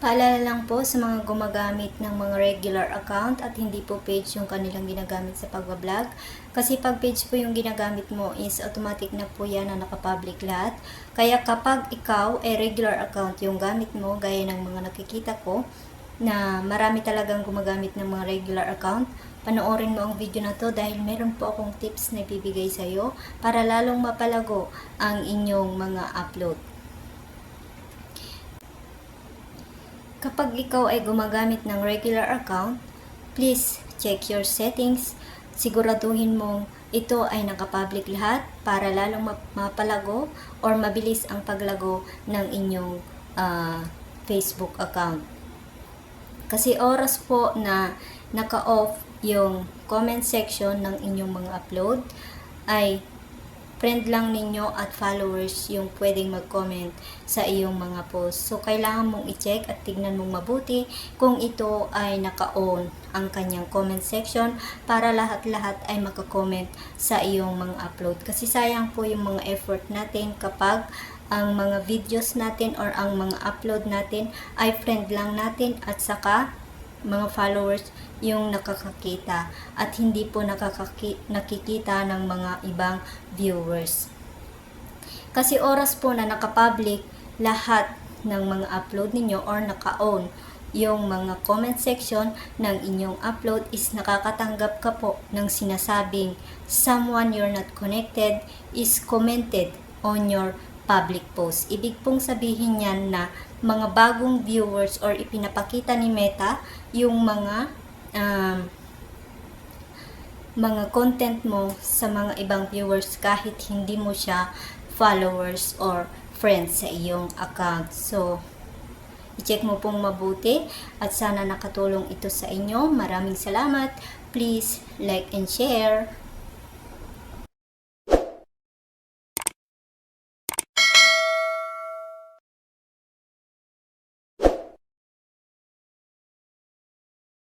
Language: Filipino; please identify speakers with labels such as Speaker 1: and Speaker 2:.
Speaker 1: Paalala lang po sa mga gumagamit ng mga regular account at hindi po page yung kanilang ginagamit sa pagbablog. Kasi pag page po yung ginagamit mo is automatic na po yan na nakapublic lahat. Kaya kapag ikaw ay regular account yung gamit mo, gaya ng mga nakikita ko, na marami talagang gumagamit ng mga regular account, panoorin mo ang video na to dahil meron po akong tips na ibibigay sa iyo para lalong mapalago ang inyong mga upload. Kapag ikaw ay gumagamit ng regular account, please check your settings. Siguraduhin mong ito ay nakapublic lahat para lalong map- mapalago or mabilis ang paglago ng inyong ah, Facebook account. Kasi oras po na naka-off yung comment section ng inyong mga upload ay friend lang ninyo at followers yung pwedeng mag-comment sa iyong mga post. So, kailangan mong i-check at tignan mong mabuti kung ito ay naka-on ang kanyang comment section para lahat-lahat ay makakomment sa iyong mga upload. Kasi sayang po yung mga effort natin kapag ang mga videos natin or ang mga upload natin ay friend lang natin at saka mga followers yung nakakakita at hindi po nakakaki- nakikita ng mga ibang viewers. Kasi oras po na nakapublic lahat ng mga upload ninyo or naka-on yung mga comment section ng inyong upload is nakakatanggap ka po ng sinasabing someone you're not connected is commented on your public post. Ibig pong sabihin yan na mga bagong viewers or ipinapakita ni Meta yung mga um, mga content mo sa mga ibang viewers kahit hindi mo siya followers or friends sa iyong account. So, i-check mo pong mabuti at sana nakatulong ito sa inyo. Maraming salamat. Please like and share.